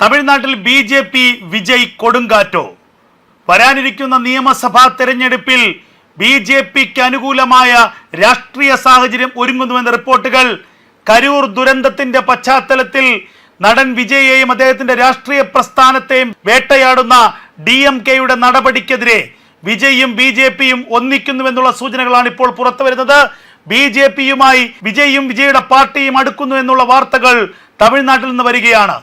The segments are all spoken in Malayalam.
തമിഴ്നാട്ടിൽ ബി ജെ പി വിജയ് കൊടുങ്കാറ്റോ. വരാനിരിക്കുന്ന നിയമസഭാ തെരഞ്ഞെടുപ്പിൽ ബി ജെ പിക്ക് അനുകൂലമായ രാഷ്ട്രീയ സാഹചര്യം ഒരുങ്ങുന്നുവെന്ന റിപ്പോർട്ടുകൾ കരൂർ ദുരന്തത്തിന്റെ പശ്ചാത്തലത്തിൽ നടൻ വിജയെയും അദ്ദേഹത്തിന്റെ രാഷ്ട്രീയ പ്രസ്ഥാനത്തെയും വേട്ടയാടുന്ന ഡി എം കെയുടെ നടപടിക്കെതിരെ വിജയും ബി ജെ പിയും ഒന്നിക്കുന്നുവെന്നുള്ള സൂചനകളാണ് ഇപ്പോൾ പുറത്തു വരുന്നത്. ബി ജെ പിയുമായി വിജയും വിജയുടെ പാർട്ടിയും അടുക്കുന്നു എന്നുള്ള വാർത്തകൾ തമിഴ്നാട്ടിൽ നിന്ന് വരികയാണ്.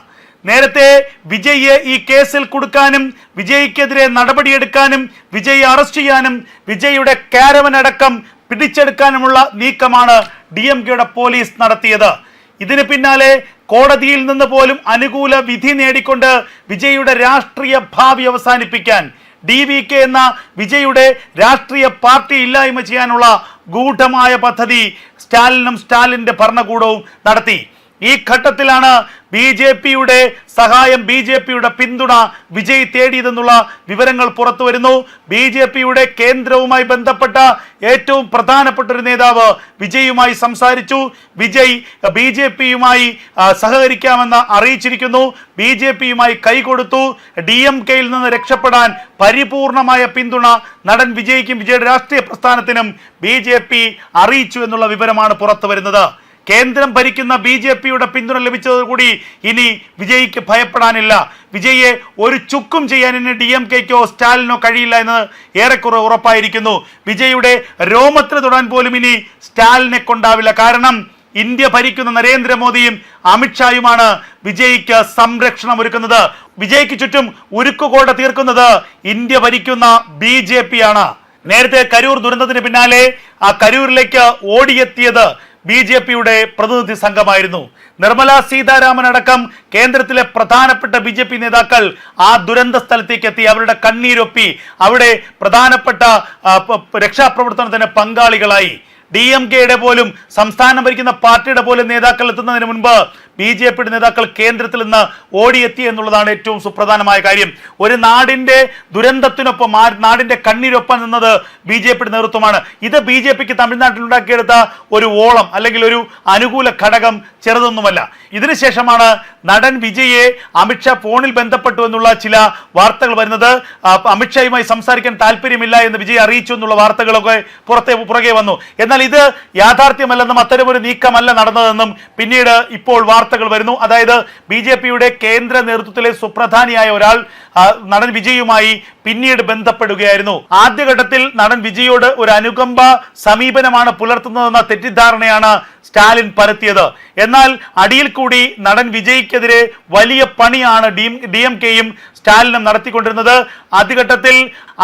നേരത്തെ വിജയ്യെ ഈ കേസിൽ കൊടുക്കാനും വിജയ്ക്കെതിരെ നടപടിയെടുക്കാനും വിജയ് അറസ്റ്റ് ചെയ്യാനും വിജയുടെ കാരവൻ അടക്കം പിടിച്ചെടുക്കാനുമുള്ള നീക്കമാണ് ഡി എം കെയുടെ പോലീസ് നടത്തിയത്. ഇതിന് പിന്നാലെ കോടതിയിൽ നിന്ന് പോലും അനുകൂല വിധി നേടിക്കൊണ്ട് വിജയുടെ രാഷ്ട്രീയ ഭാവി അവസാനിപ്പിക്കാൻ ഡി വി കെ എന്ന വിജയുടെ രാഷ്ട്രീയ പാർട്ടി ഇല്ലായ്മ ചെയ്യാനുള്ള ഗൂഢമായ പദ്ധതി സ്റ്റാലിനും സ്റ്റാലിന്റെ ഭരണകൂടവും നടത്തി. ഈ ഘട്ടത്തിലാണ് ബി ജെ പിയുടെ സഹായം ബി ജെ പിയുടെ പിന്തുണ വിജയ് തേടിയതെന്നുള്ള വിവരങ്ങൾ പുറത്തു വരുന്നു ബി ജെ പിയുടെ കേന്ദ്രവുമായി ബന്ധപ്പെട്ട ഏറ്റവും പ്രധാനപ്പെട്ട ഒരു നേതാവ് വിജയുമായി സംസാരിച്ചു. വിജയ് ബി ജെ പിയുമായി സഹകരിക്കാമെന്ന് അറിയിച്ചിരിക്കുന്നു. ബി ജെ പിയുമായി കൈകൊടുത്തു. ഡി എം കെയിൽ നിന്ന് രക്ഷപ്പെടാൻ പരിപൂർണമായ പിന്തുണ നടൻ വിജയ്ക്കും വിജയുടെ രാഷ്ട്രീയ പ്രസ്ഥാനത്തിനും ബി ജെ പി അറിയിച്ചു എന്നുള്ള വിവരമാണ് പുറത്തു വരുന്നത് കേന്ദ്രം ഭരിക്കുന്ന ബി ജെ പിയുടെ പിന്തുണ ലഭിച്ചതോടുകൂടി ഇനി വിജയ്ക്ക് ഭയപ്പെടാനില്ല. വിജയെ ഒരു ചുക്കും ചെയ്യാൻ ഇനി ഡി എം കെക്കോ സ്റ്റാലിനോ കഴിയില്ല എന്ന് ഏറെക്കുറെ ഉറപ്പായിരിക്കുന്നു. വിജയുടെ രോമത്തിന് തൊടാൻ പോലും ഇനി സ്റ്റാലിനെ കൊണ്ടാവില്ല. കാരണം ഇന്ത്യ ഭരിക്കുന്ന നരേന്ദ്രമോദിയും അമിത്ഷായുമാണ് വിജയ്ക്ക് സംരക്ഷണം ഒരുക്കുന്നത് വിജയ്ക്ക് ചുറ്റും ഉരുക്കുകോട തീർക്കുന്നത് ഇന്ത്യ ഭരിക്കുന്ന ബി ജെ പി ആണ്. നേരത്തെ കരൂർ ദുരന്തത്തിന് പിന്നാലെ ആ കരൂരിലേക്ക് ഓടിയെത്തിയത് ബി ജെ പിയുടെ പ്രതിനിധി സംഘമായിരുന്നു. നിർമ്മല സീതാരാമൻ അടക്കം കേന്ദ്രത്തിലെ പ്രധാനപ്പെട്ട ബി ജെ പി നേതാക്കൾ ആ ദുരന്ത സ്ഥലത്തേക്ക് എത്തി അവരുടെ കണ്ണീരൊപ്പി അവിടെ പ്രധാനപ്പെട്ട രക്ഷാപ്രവർത്തനത്തിന് പങ്കാളികളായി. ഡി എം കെയുടെ പോലും സംസ്ഥാനം ഭരിക്കുന്ന പാർട്ടിയുടെ പോലും നേതാക്കൾ എത്തുന്നതിന് മുൻപ് ബി ജെ പിയുടെ നേതാക്കൾ കേന്ദ്രത്തിൽ നിന്ന് ഓടിയെത്തി എന്നുള്ളതാണ് ഏറ്റവും സുപ്രധാനമായ കാര്യം. ഒരു നാടിന്റെ ദുരന്തത്തിനൊപ്പം ആ നാടിന്റെ കണ്ണീരൊപ്പം നിന്നത് ബി ജെ പിയുടെ നേതൃത്വമാണ്. ഇത് ബി ജെ പിക്ക് തമിഴ്നാട്ടിൽ ഉണ്ടാക്കിയെടുത്ത ഒരു ഓളം അല്ലെങ്കിൽ ഒരു അനുകൂല ഘടകം ചെറുതൊന്നുമല്ല. ഇതിനുശേഷമാണ് നടൻ വിജയെ അമിത്ഷാ ഫോണിൽ ബന്ധപ്പെട്ടു എന്നുള്ള ചില വാർത്തകൾ വരുന്നത്. അമിത്ഷായുമായി സംസാരിക്കാൻ താല്പര്യമില്ല എന്ന് വിജയ് അറിയിച്ചു എന്നുള്ള വാർത്തകളൊക്കെ പുറത്തെ പുറകെ വന്നു. എന്നാൽ ഇത് യാഥാർത്ഥ്യമല്ലെന്നും അത്തരമൊരു നീക്കമല്ല നടന്നതെന്നും പിന്നീട് ഇപ്പോൾ വാർത്തകൾ വരുന്നു. അതായത് ബി കേന്ദ്ര നേതൃത്വത്തിലെ സുപ്രധാനിയായ ഒരാൾ നടൻ വിജയുമായി പിന്നീട് ബന്ധപ്പെടുകയായിരുന്നു. ആദ്യഘട്ടത്തിൽ നടൻ വിജയോട് ഒരു അനുകമ്പ സമീപനമാണ് പുലർത്തുന്നതെന്ന തെറ്റിദ്ധാരണയാണ് സ്റ്റാലിൻ പരത്തിയത്. എന്നാൽ അടിയിൽ കൂടി നടൻ വിജയ്ക്കെതിരെ വലിയ പണിയാണ് ഡി എം കെയും സ്റ്റാലിനും നടത്തിക്കൊണ്ടിരുന്നത്. ആദ്യഘട്ടത്തിൽ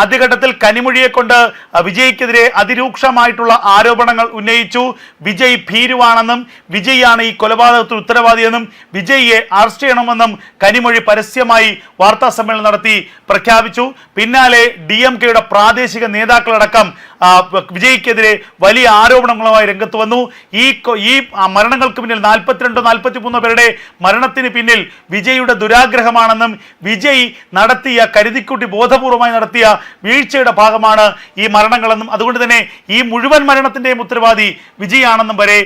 ആദ്യഘട്ടത്തിൽ കനിമൊഴിയെ കൊണ്ട് വിജയ്ക്കെതിരെ അതിരൂക്ഷമായിട്ടുള്ള ആരോപണങ്ങൾ ഉന്നയിച്ചു. വിജയ് ഭീരുവാണെന്നും വിജയാണ് ഈ കൊലപാതകത്തിന് ഉത്തരവാദിയെന്നും വിജയ്യെ അറസ്റ്റ് ചെയ്യണമെന്നും കനിമൊഴി പരസ്യമായി വാർത്താ സമ്മേളനം നടത്തി പ്രഖ്യാപിച്ചു. പിന്നാലെ ഡി എം കെയുടെ പ്രാദേശിക നേതാക്കളടക്കം വിജയ്ക്കെതിരെ വലിയ ആരോപണങ്ങളുമായി രംഗത്ത് വന്നു. ഈ ഈ മരണങ്ങൾക്ക് പിന്നിൽ നാൽപ്പത്തിരണ്ടോ നാൽപ്പത്തി മൂന്നോ പേരുടെ മരണത്തിന് പിന്നിൽ വിജയുടെ ദുരാഗ്രഹമാണെന്നും വിജയ് നടത്തിയ കരുതിക്കുട്ടി ബോധപൂർവമായി നടത്തിയ വീഴ്ചയുടെ ഭാഗമാണ് ഈ മരണങ്ങളെന്നും അതുകൊണ്ട് തന്നെ ഈ മുഴുവൻ മരണത്തിന്റെയും ഉത്തരവാദി വിജയാണെന്നും വരെ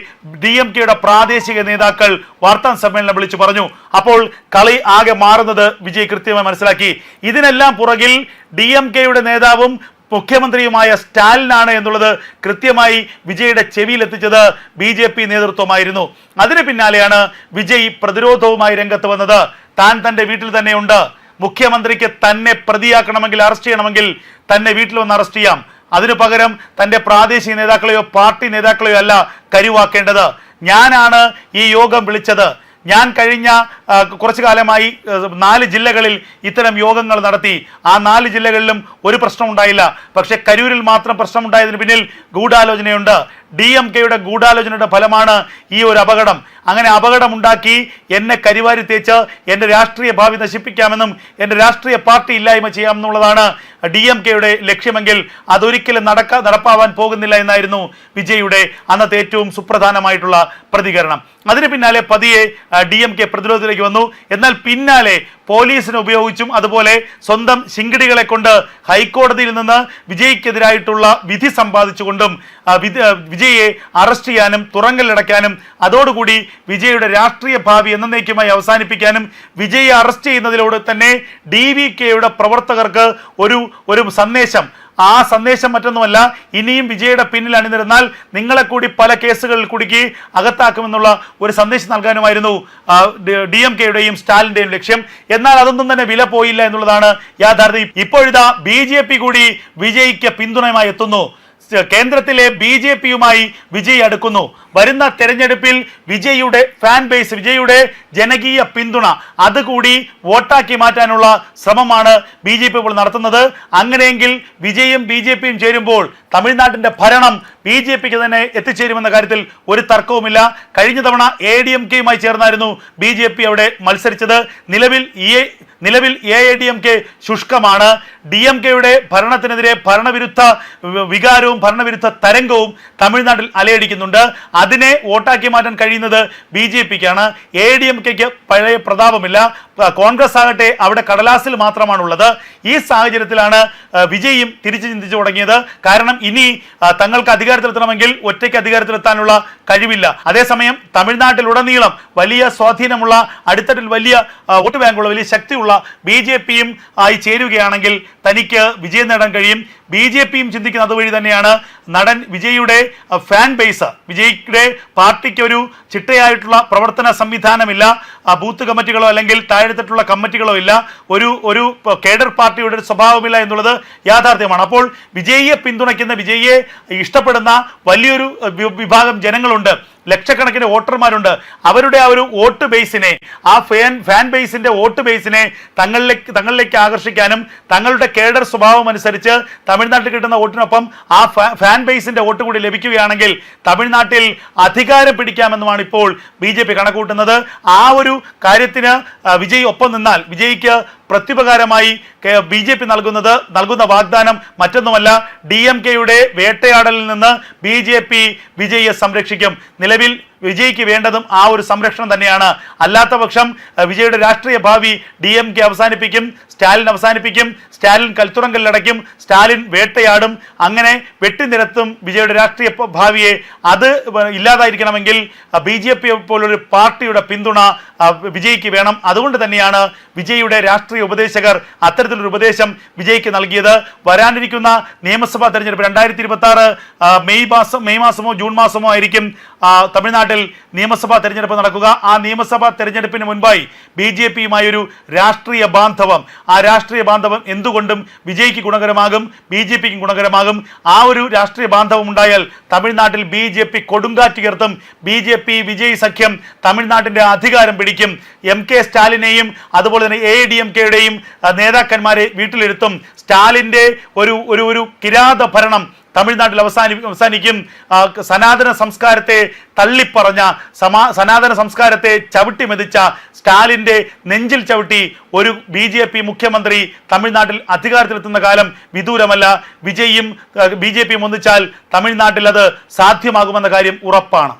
ഡി എം കെയുടെ പ്രാദേശിക നേതാക്കൾ വാർത്താ സമ്മേളനം വിളിച്ചു പറഞ്ഞു. അപ്പോൾ കളി ആകെ മാറുന്നത് വിജയ് കൃത്യമായി മനസ്സിലാക്കി. ഇതിനെല്ലാം പുറകിൽ ഡി എം കെയുടെ നേതാവും മുഖ്യമന്ത്രിയുമായ സ്റ്റാലിനാണ് എന്നുള്ളത് കൃത്യമായി വിജയുടെ ചെവിയിൽ എത്തിച്ചത് ബി ജെ പി നേതൃത്വമായിരുന്നു. അതിന് പിന്നാലെയാണ് വിജയ് പ്രതിരോധവുമായി രംഗത്ത് വന്നത്. താൻ തന്റെ വീട്ടിൽ തന്നെയുണ്ട്. മുഖ്യമന്ത്രിക്ക് തന്നെ പ്രതിയാക്കണമെങ്കിൽ അറസ്റ്റ് ചെയ്യണമെങ്കിൽ തന്നെ വീട്ടിൽ വന്ന് അറസ്റ്റ് ചെയ്യാം. അതിനു പകരം തന്റെ പ്രാദേശിക നേതാക്കളെയോ പാർട്ടി നേതാക്കളെയോ അല്ല കരുവാക്കേണ്ടത്. ഞാനാണ് ഈ യോഗം വിളിച്ചത്. ഞാൻ കഴിഞ്ഞ കുറച്ചു കാലമായി നാല് ജില്ലകളിൽ ഇത്തരം യോഗങ്ങൾ നടത്തി. ആ നാല് ജില്ലകളിലും ഒരു പ്രശ്നമുണ്ടായില്ല. പക്ഷെ കരൂരിൽ മാത്രം പ്രശ്നമുണ്ടായതിന് പിന്നിൽ ഗൂഢാലോചനയുണ്ട്. ഡി എം കെയുടെ ഗൂഢാലോചനയുടെ ഫലമാണ് ഈ ഒരു അപകടം. അങ്ങനെ അപകടമുണ്ടാക്കി എന്നെ കരിവാരി തേച്ച് എന്റെ രാഷ്ട്രീയ ഭാവി നശിപ്പിക്കാമെന്നും എന്റെ രാഷ്ട്രീയ പാർട്ടി ഇല്ലായ്മ ചെയ്യാമെന്നുള്ളതാണ് ഡി എം കെയുടെ ലക്ഷ്യമെങ്കിൽ അതൊരിക്കലും നടക്ക നടപ്പാവാൻ പോകുന്നില്ല എന്നായിരുന്നു വിജയുടെ അന്നത്തെ ഏറ്റവും സുപ്രധാനമായിട്ടുള്ള പ്രതികരണം. അതിന് പിന്നാലെ പതിയെ ഡി എം കെ പ്രതിരോധത്തിലേക്ക് വന്നു. എന്നാൽ പിന്നാലെ പോലീസിനെ ഉപയോഗിച്ചും അതുപോലെ സ്വന്തം ശിങ്കിടികളെ കൊണ്ട് ഹൈക്കോടതിയിൽ നിന്ന് വിജയ്ക്കെതിരായിട്ടുള്ള വിധി സമ്പാദിച്ചുകൊണ്ടും വിജയെ അറസ്റ്റ് ചെയ്യാനും തുറങ്കലടയ്ക്കാനും അതോടുകൂടി വിജയുടെ രാഷ്ട്രീയ ഭാവി എന്നേക്കുമായി അവസാനിപ്പിക്കാനും വിജയെ അറസ്റ്റ് ചെയ്യുന്നതിലൂടെ തന്നെ ഡി വി കെയുടെ പ്രവർത്തകർക്ക് ഒരു ഒരു സന്ദേശം ആ സന്ദേശം മറ്റൊന്നുമല്ല ഇനിയും വിജയുടെ പിന്നിൽ അണിനിരുന്നാൽ നിങ്ങളെ കൂടി പല കേസുകളിൽ കുടുക്കി അകത്താക്കുമെന്നുള്ള ഒരു സന്ദേശം നൽകാനുമായിരുന്നു ഡി എം കെയുടെയും സ്റ്റാലിന്റെയും ലക്ഷ്യം. എന്നാൽ അതൊന്നും തന്നെ വില പോയില്ല എന്നുള്ളതാണ് യാഥാർത്ഥ്യം. ഇപ്പോഴിതാ ബി ജെ പി കൂടി വിജയ്ക്ക് പിന്തുണയുമായി എത്തുന്നു. കേന്ദ്രത്തിലെ ബി ജെ പിയുമായി വിജയ് അടുക്കുന്നു. വരുന്ന തെരഞ്ഞെടുപ്പിൽ വിജയുടെ ഫാൻ ബേസ് വിജയുടെ ജനകീയ പിന്തുണ അതുകൂടി വോട്ടാക്കി മാറ്റാനുള്ള ശ്രമമാണ് ബി ജെ പി ഇപ്പോൾ നടത്തുന്നത്. അങ്ങനെയെങ്കിൽ വിജയും ബി ജെ പിയും ചേരുമ്പോൾ തമിഴ്നാട്ടിന്റെ ഭരണം ബി ജെ പിക്ക് തന്നെ എത്തിച്ചേരുമെന്ന കാര്യത്തിൽ ഒരു തർക്കവുമില്ല. കഴിഞ്ഞ തവണ എ ഡി എം കെയുമായി ചേർന്നായിരുന്നു ബി ജെ പി അവിടെ മത്സരിച്ചത്. നിലവിൽ എ നിലവിൽ A I D M K ശുഷ്കമാണ്. D M കെയുടെ ഭരണത്തിനെതിരെ ഭരണവിരുദ്ധ വികാരവും ഭരണവിരുദ്ധ തരംഗവും തമിഴ്നാട്ടിൽ അലയടിക്കുന്നുണ്ട്. അതിനെ വോട്ടാക്കി മാറ്റാൻ കഴിയുന്നത് ബി ജെ പിക്കാണ്. എ ഡി എം കെക്ക് പഴയ പ്രതാപമില്ല. കോൺഗ്രസ് ആകട്ടെ അവിടെ കടലാസിൽ മാത്രമാണുള്ളത്. ഈ സാഹചര്യത്തിലാണ് വിജയും തിരിച്ചു ചിന്തിച്ചു തുടങ്ങിയത്. കാരണം ഇനി തങ്ങൾക്ക് അധികാരത്തിലെത്തണമെങ്കിൽ ഒറ്റയ്ക്ക് അധികാരത്തിലെത്താനുള്ള കഴിവില്ല. അതേസമയം തമിഴ്നാട്ടിലുടനീളം വലിയ സ്വാധീനമുള്ള അടിത്തട്ടിൽ വലിയ വോട്ട് ബാങ്കുള്ള വലിയ ശക്തിയുള്ള ബി ജെ പിയും ആയി ചേരുകയാണെങ്കിൽ തനിക്ക് വിജയം നേടാൻ കഴിയും. ബി ജെ പിയും ചിന്തിക്കുന്ന അതുവഴി തന്നെയാണ് നടൻ വിജയുടെ ഫാൻ ബേസ് വിജയുടെ പാർട്ടിക്ക് ഒരു ചിട്ടയായിട്ടുള്ള പ്രവർത്തന സംവിധാനമില്ല. ബൂത്ത് കമ്മിറ്റികളോ അല്ലെങ്കിൽ താഴെത്തിട്ടുള്ള കമ്മിറ്റികളോ ഇല്ല. ഒരു ഒരു കേഡർ പാർട്ടിയുടെ ഒരു സ്വഭാവമില്ല എന്നുള്ളത് യാഥാർത്ഥ്യമാണ്. അപ്പോൾ വിജയിയെ പിന്തുണയ്ക്കുന്ന വിജയിയെ ഇഷ്ടപ്പെടുന്ന വലിയൊരു വിഭാഗം ജനങ്ങളുണ്ട്. ഉണ്ട് ലക്ഷക്കണക്കിന് വോട്ടർമാരുണ്ട്. അവരുടെ ആ ഒരു വോട്ട് ബേസിനെ ആ ഫാൻ ഫാൻ ബേസിന്റെ വോട്ട് ബേസിനെ തങ്ങളിലേക്ക് തങ്ങളിലേക്ക് ആകർഷിക്കാനും തങ്ങളുടെ കേഡർ സ്വഭാവം അനുസരിച്ച് തമിഴ്നാട്ടിൽ കിട്ടുന്ന വോട്ടിനൊപ്പം ആ ഫാൻ ബേസിന്റെ വോട്ട് കൂടി ലഭിക്കുകയാണെങ്കിൽ തമിഴ്നാട്ടിൽ അധികാരം പിടിക്കാമെന്നുമാണ് ഇപ്പോൾ ബി ജെ പി കണക്കൂട്ടുന്നത്. ആ ഒരു കാര്യത്തിന് വിജയ് ഒപ്പം നിന്നാൽ വിജയ്ക്ക് പ്രത്യുപകാരമായി ബി ജെ പി നൽകുന്നത് നൽകുന്ന വാഗ്ദാനം മറ്റൊന്നുമല്ല ഡി എം കെയുടെ വേട്ടയാടലിൽ നിന്ന് ബി ജെ പി വിജയിയെ സംരക്ഷിക്കും. നിലവിൽ നിലവിൽ വിജയ്ക്ക് വേണ്ടതും ആ ഒരു സംരക്ഷണം തന്നെയാണ്. അല്ലാത്ത പക്ഷം വിജയുടെ രാഷ്ട്രീയ ഭാവി ഡി എം കെ അവസാനിപ്പിക്കും സ്റ്റാലിൻ അവസാനിപ്പിക്കും സ്റ്റാലിൻ കൽത്തുറങ്കലിലടയ്ക്കും സ്റ്റാലിൻ വേട്ടയാടും അങ്ങനെ വെട്ടിനിരത്തും വിജയുടെ രാഷ്ട്രീയ ഭാവിയെ. അത് ഇല്ലാതായിരിക്കണമെങ്കിൽ ബി ജെ പി പോലൊരു പാർട്ടിയുടെ പിന്തുണ വിജയ്ക്ക് വേണം. അതുകൊണ്ട് തന്നെയാണ് വിജയുടെ രാഷ്ട്രീയ ഉപദേശകർ അത്തരത്തിലൊരു ഉപദേശം വിജയ്ക്ക് നൽകിയത്. വരാനിരിക്കുന്ന നിയമസഭാ തെരഞ്ഞെടുപ്പ് രണ്ടായിരത്തി ഇരുപത്തി മെയ് മാസം മെയ് മാസമോ ജൂൺ മാസമോ ആയിരിക്കും ആ, തമിഴ്നാട്ടിൽ നിയമസഭാ തെരഞ്ഞെടുപ്പ് നടക്കുക. ആ നിയമസഭാ തെരഞ്ഞെടുപ്പിന് മുൻപായി ബി ജെ പിയുമായി ഒരു രാഷ്ട്രീയ ബാന്ധവം. ആ രാഷ്ട്രീയ ബാന്ധവം എന്തുകൊണ്ടും വിജയ്ക്ക് ഗുണകരമാകും ബി ജെ പിക്ക് ഗുണകരമാകും. ആ ഒരു രാഷ്ട്രീയ ബാന്ധവം ഉണ്ടായാൽ തമിഴ്നാട്ടിൽ ബി ജെ പി കൊടുങ്കാറ്റുയർത്തും ബി ജെ പി വിജയ് സഖ്യം തമിഴ്നാട്ടിന്റെ അധികാരം പിടിക്കും. എം കെ സ്റ്റാലിനെയും അതുപോലെ തന്നെ എ ഡി എം കെയുടെയും നേതാക്കന്മാരെ വീട്ടിലിരുത്തും. സ്റ്റാലിന്റെ ഒരു ഒരു ഒരു കിരാത ഭരണം തമിഴ്നാട്ടിൽ അവസാനി അവസാനിക്കും. സനാതന സംസ്കാരത്തെ തള്ളിപ്പറഞ്ഞ സമാ സനാതന സംസ്കാരത്തെ ചവിട്ടി മെതിച്ച സ്റ്റാലിന്റെ നെഞ്ചിൽ ചവിട്ടി ഒരു ബി ജെ പി മുഖ്യമന്ത്രി തമിഴ്നാട്ടിൽ അധികാരത്തിലെത്തുന്ന കാലം വിദൂരമല്ല. വിജയും ബി ജെ പിയും ഒന്നിച്ചാൽ തമിഴ്നാട്ടിൽ അത് സാധ്യമാകുമെന്ന കാര്യം ഉറപ്പാണ്.